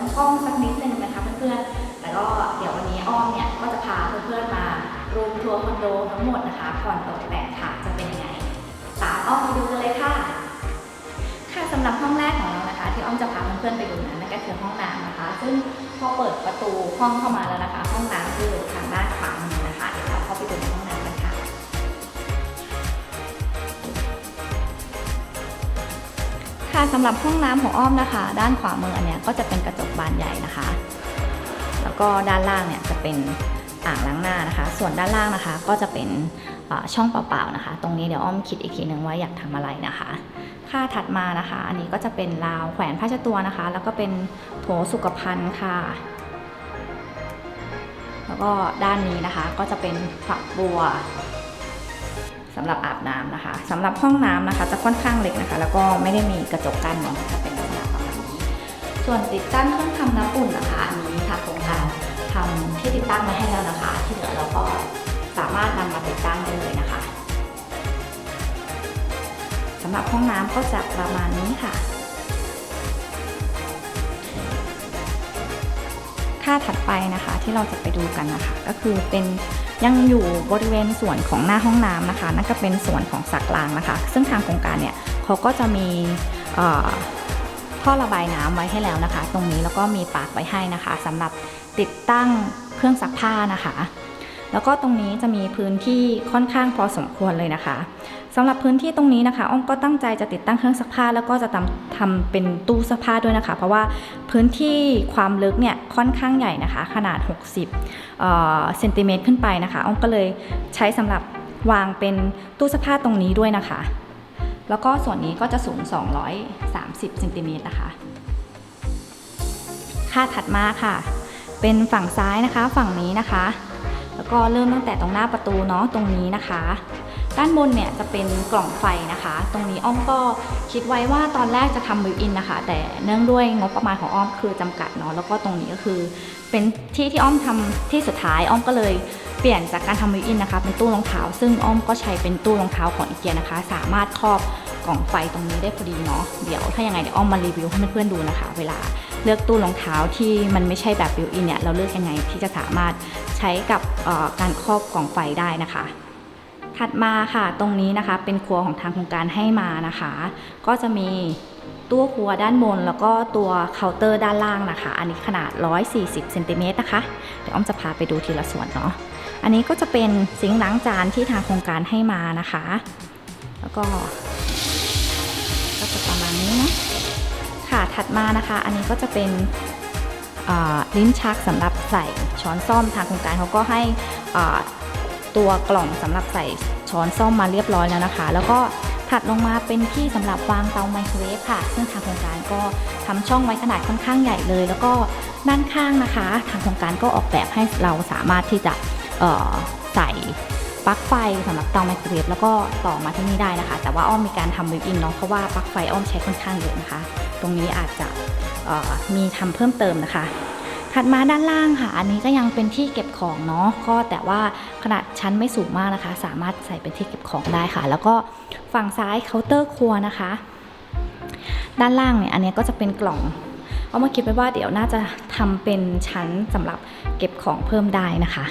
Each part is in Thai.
อาจจะก้องสักนิดนึงนะคะเพื่อนๆ แต่ก็เดี๋ยววันนี้อ้อมเนี่ยก็จะพาเพื่อนๆมารูมทัวร์คอนโดทั้งหมดนะคะก่อนตกแต่งค่ะจะเป็นยังไงตามอ้อมไปดูกันเลยค่ะ ค่ะสำหรับห้องแรกของเรานะคะ ที่อ้อมจะพาเพื่อนๆไปดูนั้นนั่นก็คือห้องน้ำนะคะ ซึ่งพอเปิดประตูห้องเข้ามาแล้วนะคะ ห้องน้ำคือทางด้านขวามือนะคะเดี๋ยวเราเข้าไปดูในห้อง ค่ะสำหรับห้องน้ำของอ้อมนะคะ ด้านขวามืออันเนี้ยก็จะเป็นกระจกบานใหญ่นะคะ แล้วก็ด้านล่างเนี่ยจะเป็นอ่างล้างหน้านะคะ ส่วนด้านล่างนะคะก็จะเป็นช่องเปล่าๆนะคะ ตรงนี้เดี๋ยวอ้อมคิดอีกทีนึงว่าอยากทำอะไรนะคะ ค่าถัดมานะคะ อันนี้ก็จะเป็นราวแขวนผ้าเช็ดตัวนะคะ แล้วก็เป็นโถสุขภัณฑ์ค่ะ แล้วก็ด้านนี้นะคะก็จะเป็นฝักบัว สำหรับอาบน้ำนะคะสำหรับห้องน้ำนะคะ จะค่อนข้างเล็กนะคะ แล้วก็ไม่ได้มีกระจกกั้นเนาะจะเป็นลักษณะประมาณนี้ส่วนติดตั้งเครื่องทำน้ำอุ่นนะคะอันนี้ทางโครงการทำที่ติดตั้งไว้ให้แล้วนะคะ ที่เหลือเราก็สามารถนำมาติดตั้งได้เลยนะคะสำหรับห้องน้ำก็จะประมาณนี้ค่ะค่าถัดไปนะคะที่เราจะไปดูกันนะคะ ก็คือเป็น ยังอยู่บริเวณส่วนของหน้าห้องน้ำนะคะ นั่นก็เป็นส่วนของสักล้างนะคะ ซึ่งทางโครงการเนี่ยเขาก็จะมีท่อระบายน้ำไว้ให้แล้วนะคะ ตรงนี้แล้วก็มีปากไว้ให้นะคะสำหรับติดตั้งเครื่องซักผ้านะคะ แล้วก็ตรงนี้จะมีพื้นที่ค่อนข้างพอสมควรเลยนะคะสำหรับพื้นที่ตรงนี้นะคะอ้อมก็ตั้งใจจะติดตั้งเครื่องซักผ้า แล้วก็จะทำทำเป็นตู้เสื้อผ้าด้วยนะคะ เพราะว่าพื้นที่ความลึกเนี่ยค่อนข้างใหญ่นะคะ ขนาด 60เอ่อเซนติเมตรขึ้นไปนะคะอ้อมก็เลยใช้สำหรับวางเป็นตู้เสื้อผ้าตรงนี้ด้วยนะคะ แล้วก็ส่วนนี้ก็จะสูง 230เซนติเมตรนะคะค่าถัดมาค่ะ เป็นฝั่งซ้ายนะคะฝั่งนี้นะคะ ก็เริ่มตั้งแต่ตรงหน้าประตูเนาะตรงนี้นะคะ ด้านบนเนี่ยจะเป็นกล่องไฟนะคะ ตรงนี้อ้อมก็คิดไว้ว่าตอนแรกจะทำบิวอินนะคะ แต่เนื่องด้วยงบประมาณของอ้อมคือจำกัดเนาะแล้วก็ตรงนี้ก็คือ เป็นที่ที่อ้อมทำที่สุดท้ายอ้อมก็เลยเปลี่ยนจากการทำบิวอินนะคะเป็นตู้รองเท้า ซึ่งอ้อมก็ใช้เป็นตู้รองเท้าของอีเกียนะคะ สามารถครอบ กล่องไฟตรงนี้ได้พอดีเนาะเดี๋ยวถ้ายังไงเดี๋ยวอ้อมมารีวิวให้เพื่อนๆดูนะคะ เวลาเลือกตู้รองเท้าที่มันไม่ใช่แบบบิวอินเนี่ยเราเลือกยังไงที่จะสามารถใช้กับการครอบกล่องไฟได้นะคะถัดมาค่ะตรงนี้นะคะเป็นครัวของทางโครงการให้มานะคะ ก็จะมีตู้ครัวด้านบน แล้วก็ตัวเคาน์เตอร์ด้านล่างนะคะ อันนี้ขนาด 140เซนติเมตรนะคะเดี๋ยวอ้อมจะพาไปดูทีละส่วนเนาะอันนี้ก็จะเป็นซิงค์ล้างจานที่ทางโครงการให้มานะคะ แล้วก็ จะประมาณนี้นะค่ะถัดมานะคะ อันนี้ก็จะเป็นลิ้นชักสำหรับใส่ช้อนซ่อมทางโครงการเขาก็ให้ตัวกล่องสำหรับใส่ช้อนซ่อมมาเรียบร้อยแล้วนะคะ แล้วก็ถัดลงมาเป็นที่สำหรับวางเตาไมโครเวฟค่ะ ซึ่งทางโครงการก็ทำช่องไว้ขนาดค่อนข้างใหญ่เลย แล้วก็ด้านข้างนะคะ ทางโครงการก็ออกแบบให้เราสามารถที่จะใส่ ปลั๊กไฟสำหรับเตาไมโครเวฟแล้วก็ต่อมาที่นี่ได้นะคะ แต่ว่าอ้อมมีการทำวิวอินเนาะเพราะว่าปลั๊กไฟอ้อมใช้ค่อนข้างเยอะนะคะ ตรงนี้อาจจะมีทำเพิ่มเติมนะคะ ถัดมาด้านล่างค่ะ อันนี้ก็ยังเป็นที่เก็บของเนาะก็แต่ว่าขนาดชั้นไม่สูงมากนะคะ สามารถใส่เป็นที่เก็บของได้ค่ะ แล้วก็ฝั่งซ้ายเคาน์เตอร์ครัวนะคะ ด้านล่างเนี่ยอันนี้ก็จะเป็นกล่องเอามาคิดไว้ว่าเดี๋ยวน่าจะทำเป็นชั้นสำหรับเก็บของเพิ่มได้นะคะ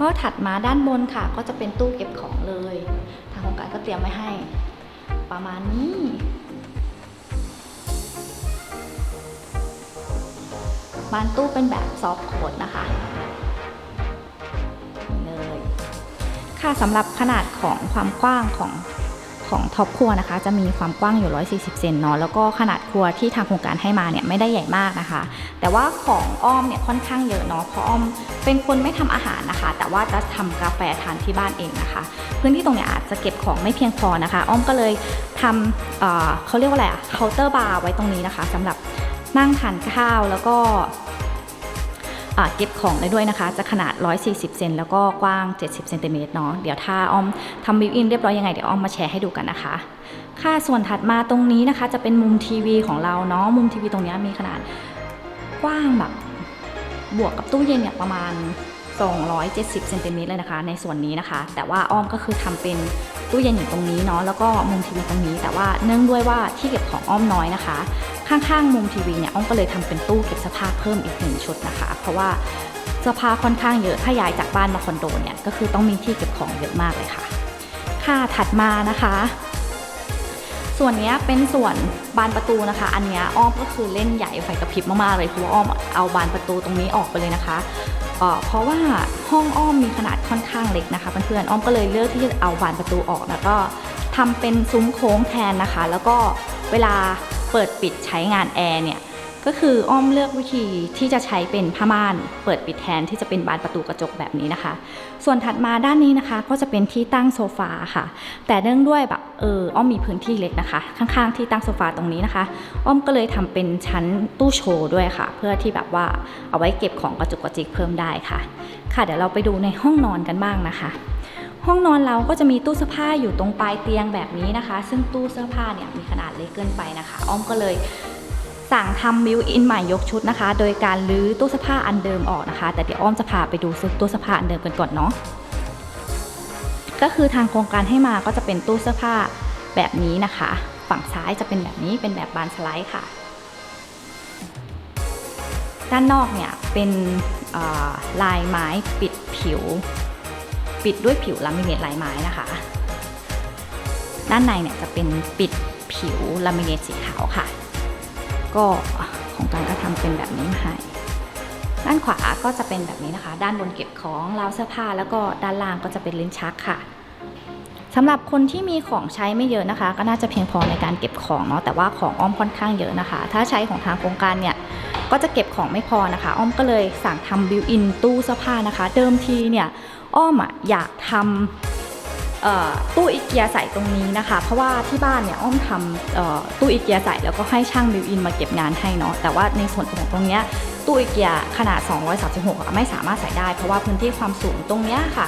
ก็ถัดมาด้านบนค่ะ ก็จะเป็นตู้เก็บของเลย ทางโครงการก็เตรียมไว้ให้ ประมาณนี้บานตู้เป็นแบบซอฟต์โคดนะคะเลยค่ะสำหรับขนาดของความกว้างของ ของท็อปครัวนะคะ จะมีความกว้างอยู่ 140 เซนเนาะแล้วก็ขนาดครัวที่ทางโครงการให้มาเนี่ยไม่ได้ใหญ่มากนะคะ แต่ว่าของอ้อมเนี่ยค่อนข้างเยอะเนาะเพราะอ้อมเป็นคนไม่ทำอาหารนะคะ แต่ว่าจะทำกาแฟทานที่บ้านเองนะคะ พื้นที่ตรงเนี้ยอาจจะเก็บของไม่เพียงพอนะคะ อ้อมก็เลยทำเเขาเรียกว่าอะไรอะเคาน์เตอร์บาร์ไว้ตรงนี้นะคะสำหรับนั่งทานข้าวแล้วก็ เก็บของได้ด้วยนะคะ จะขนาด 140 เซนแล้วก็กว้าง 70 เซนติเมตรเนาะ เดี๋ยวถ้าอ้อมทำบิวอินเรียบร้อยยังไง เดี๋ยวอ้อมมาแชร์ให้ดูกันนะคะ ค่ะ ส่วนถัดมาตรงนี้นะคะ จะเป็นมุมทีวีของเราเนาะ มุมทีวีตรงนี้มีขนาดกว้างแบบ บวกกับตู้เย็นเนี่ยประมาณ 270 เซนติเมตรเลยนะคะ ในส่วนนี้นะคะ แต่ว่าอ้อมก็คือทำเป็นตู้เย็นอยู่ตรงนี้เนาะ แล้วก็มุมทีวีตรงนี้ แต่ว่าเนื่องด้วยว่าที่เก็บของอ้อมน้อยนะคะ ข้างๆมุมทีวีเนี่ยอ้อมก็เลยทำเป็นตู้เก็บเสื้อผ้าเพิ่มอีกหนึ่งชุดนะคะ เพราะว่าเสื้อผ้าค่อนข้างเยอะถ้าย้ายจากบ้านมาคอนโดเนี่ยก็คือต้องมีที่เก็บของเยอะมากเลยค่ะ ค่ะถัดมานะคะ ส่วนนี้เป็นส่วนบานประตูนะคะ อันนี้อ้อมก็คือเล่นใหญ่ไฟกระพริบมากๆเลยคือว่าอ้อมเอาบานประตูตรงนี้ออกไปเลยนะคะเอ่อเพราะว่าห้องอ้อมมีขนาดค่อนข้างเล็กนะคะเพื่อนๆอ้อมก็เลยเลือกที่จะเอาบานประตูออกแล้วก็ทำเป็นซุ้มโค้งแทนนะคะ แล้วก็เวลา เปิดปิดใช้งานแอร์เนี่ยก็คืออ้อมเลือกวิธีที่จะใช้เป็นผ้าม่าน เปิดปิดแทนที่จะเป็นบานประตูกระจกแบบนี้นะคะ ส่วนถัดมาด้านนี้นะคะก็จะเป็นที่ตั้งโซฟาค่ะ แต่เนื่องด้วยแบบเอออ้อมมีพื้นที่เล็กนะคะ ข้างๆที่ตั้งโซฟาตรงนี้นะคะ อ้อมก็เลยทำเป็นชั้นตู้โชว์ด้วยค่ะ เพื่อที่แบบว่าเอาไว้เก็บของกระจุกกระจิกเพิ่มได้ค่ะ ค่ะเดี๋ยวเราไปดูในห้องนอนกันบ้างนะคะ ห้องนอนเราก็จะมีตู้เสื้อผ้าอยู่ตรงปลายเตียงแบบนี้นะคะ ซึ่งตู้เสื้อผ้าเนี่ยมีขนาดเล็กเกินไปนะคะ อ้อมก็เลยสั่งทำบิวอินใหม่ยกชุดนะคะ โดยการรื้อตู้เสื้อผ้าอันเดิมออกนะคะ แต่เดี๋ยวอ้อมจะพาไปดูตู้เสื้อผ้าอันเดิมกันก่อนเนาะก็คือทางโครงการให้มาก็จะเป็นตู้เสื้อผ้าแบบนี้นะคะ ฝั่งซ้ายจะเป็นแบบนี้เป็นแบบบานสไลด์ค่ะ ด้านนอกเนี่ยเป็นลายไม้ปิดผิว ปิดด้วยผิวลามิเนตลายไม้นะคะ ด้านในเนี่ยจะเป็นปิดผิวลามิเนตสีขาวค่ะ ก็ของการก็ทำเป็นแบบนี้มาให้ด้านขวาก็จะเป็นแบบนี้นะคะ ด้านบนเก็บของราวเสื้อผ้า แล้วก็ด้านล่างก็จะเป็นลิ้นชักค่ะสำหรับคนที่มีของใช้ไม่เยอะนะคะ ก็น่าจะเพียงพอในการเก็บของเนาะแต่ว่าของอ้อมค่อนข้างเยอะนะคะ ถ้าใช้ของทางโครงการเนี่ย ก็จะเก็บของไม่พอนะคะ อ้อมก็เลยสั่งทำบิวอินตู้เสื้อผ้านะคะ เดิมทีเนี่ยอ้อมอะอยากทำตู้อีเกียใส่ตรงนี้นะคะ เพราะว่าที่บ้านเนี่ยอ้อมทำตู้อีเกียใส่แล้วก็ให้ช่างบิวอินมาเก็บงานให้เนาะแต่ว่าในส่วนของตรงเนี้ยตู้อีเกียขนาด 236 ไม่สามารถใส่ได้ เพราะว่าพื้นที่ความสูงตรงเนี้ยค่ะ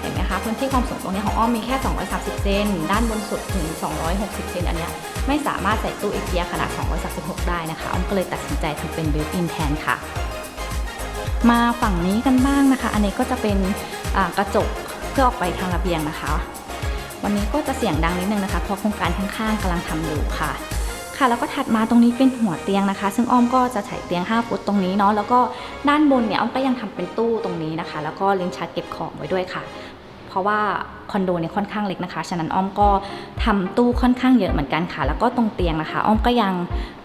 เห็นไหมคะพื้นที่ความสูงตรงนี้ของอ้อมมีแค่ 230 เซนด้านบนสุดถึง 260 เซนอันเนี้ย ไม่สามารถใส่ตู้อีเกียขนาด236 ได้นะคะอ้อมก็เลยตัดสินใจทำเป็นบิวอินแทนค่ะ มาฝั่งนี้กันบ้างนะคะ อันนี้ก็จะเป็นกระจกเพื่อออกไปทางระเบียงนะคะ วันนี้ก็จะเสียงดังนิดนึงนะคะเพราะโครงการข้างๆกำลังทำอยู่ค่ะค่ะแล้วก็ถัดมาตรงนี้เป็นหัวเตียงนะคะ ซึ่งอ้อมก็จะใช้เตียง 5 ฟุตตรงนี้เนาะแล้วก็ด้านบนเนี่ยอ้อมก็ยังทำเป็นตู้ตรงนี้นะคะ แล้วก็ลิ้นชักเก็บของไว้ด้วยค่ะ ราะว่าคอนโดเนี่ยค่อนข้างเล็กนะคะ ฉะนั้นอ้อมก็ทำตู้ค่อนข้างเยอะเหมือนกันค่ะ แล้วก็ตรงเตียงนะคะ อ้อมก็ยัง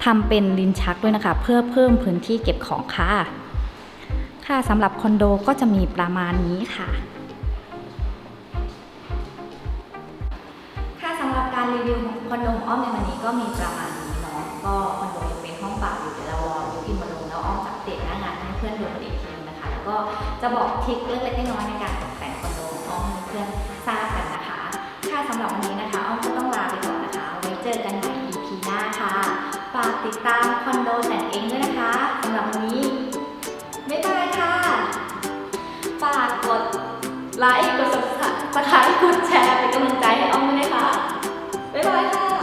ทำเป็นลิ้นชักด้วยนะคะ เพื่อเพิ่มพื้นที่เก็บของค่ะ ค่ะสำหรับคอนโดก็จะมีประมาณนี้ค่ะค่ะสำหรับการรีวิวของคอนโดอ้อมในวันนี้ก็มีประมาณนี้เนาะก็คอนโดยังเป็นห้องเปล่าอยู่เดี๋ยวเรารอยูกินมาลงแล้วอ้อมจะอัปเดตหน้างานให้เพื่อนดูกันอีกทีนึงนะคะ แล้วก็จะบอกทริคเล็กๆน้อยๆในการ เพื่อนทราบกันนะคะ ค่ะสำหรับวันนี้นะคะอ้อมก็ต้องลาไปก่อนนะคะ ไว้เจอกันใหม่ EP หน้าค่ะฝากติดตามคอนโดฉันเองด้วยนะคะสำหรับวันนี้ไม่ตายค่ะฝากกดไลค์กด subscribe กดแชร์เป็นกำลังใจให้อ้อมด้วยนะคะบ๊ายบายค่ะ